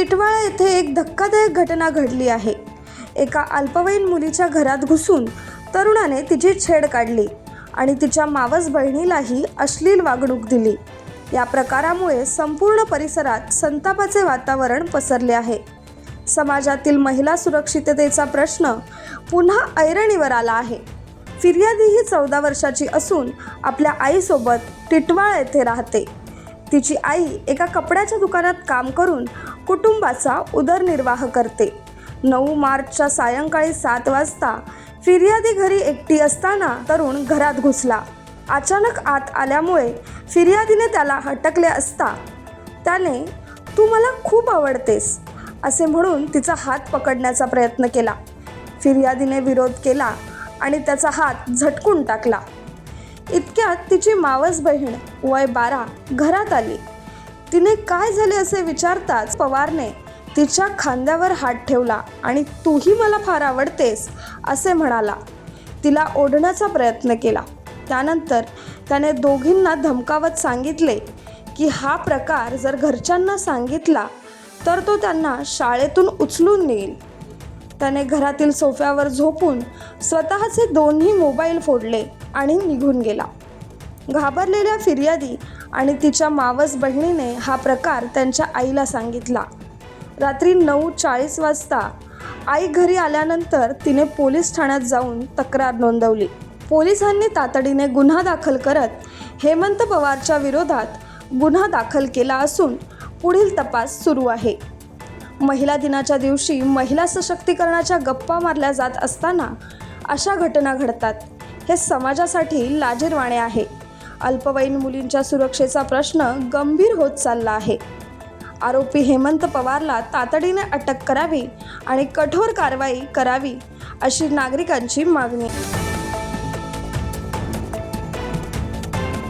टिटवाळा येथे एक धक्कादायक घटना घडली आहे. एका अल्पवयीन मुलीच्या घरात घुसून तरुणाने तिची छेड काढली आणि तिच्या मावस बहिणीलाही अश्लील वागणूक दिली. या प्रकारामुळे संपूर्ण परिसरात संतापाचे वातावरण पसरले आहे. समाजातील महिला सुरक्षिततेचा प्रश्न पुन्हा ऐरणीवर आला आहे. फिर्यादी ही चौदा वर्षाची असून आपल्या आईसोबत टिटवाळ येथे राहते. तिची आई एका कपड्याच्या दुकानात काम करून कुटुंबाचा उदरनिर्वाह करते. नऊ मार्चच्या सायंकाळी सात वाजता फिर्यादी घरी एकटी असताना तरुण घरात घुसला. अचानक आत आल्यामुळे फिर्यादीने त्याला हटकले असता त्याने तू मला खूप आवडतेस असे म्हणून तिचा हात पकडण्याचा प्रयत्न केला. फिर्यादीने विरोध केला आणि त्याचा हात झटकून टाकला. इतक्यात तिची मावस बहीण वय बारा घरात आली. तिने काय झाले असे विचारताच पवारने तिच्या खांद्यावर हात ठेवला आणि तूही मला फार आवडतेस असे म्हणाला. तिला ओढण्याचा प्रयत्न केला. त्यानंतर त्याने दोघींना धमकावत सांगितले की हा प्रकार जर घरच्यांना सांगितला तर तो त्यांना शाळेतून उचलून नेईल. त्याने घरातील सोफ्यावर झोपून स्वतःचे दोन्ही मोबाईल फोडले आणि निघून गेला. घाबरलेल्या फिर्यादी आणि तिच्या मावस बहिणीने हा प्रकार त्यांच्या आईला सांगितला. रात्री नऊ चाळीस वाजता आई घरी आल्यानंतर तिने पोलीस ठाण्यात जाऊन तक्रार नोंदवली. पोलिसांनी तातडीने गुन्हा दाखल करत हेमंत पवारच्या विरोधात गुन्हा दाखल केला असून पुढील तपास सुरू आहे. महिला दिनाच्या दिवशी महिला सशक्तीकरणाच्या गप्पा मारल्या जात असताना अशा घटना घडतात. हे समाजासाठी लाजीरवाणे आहे. अल्पवयीन मुलींच्या सुरक्षेचा प्रश्न गंभीर होत चालला आहे. आरोपी हेमंत पवारला तातडीने अटक करावी आणि कठोर कारवाई करावी अशी नागरिकांची मागणी.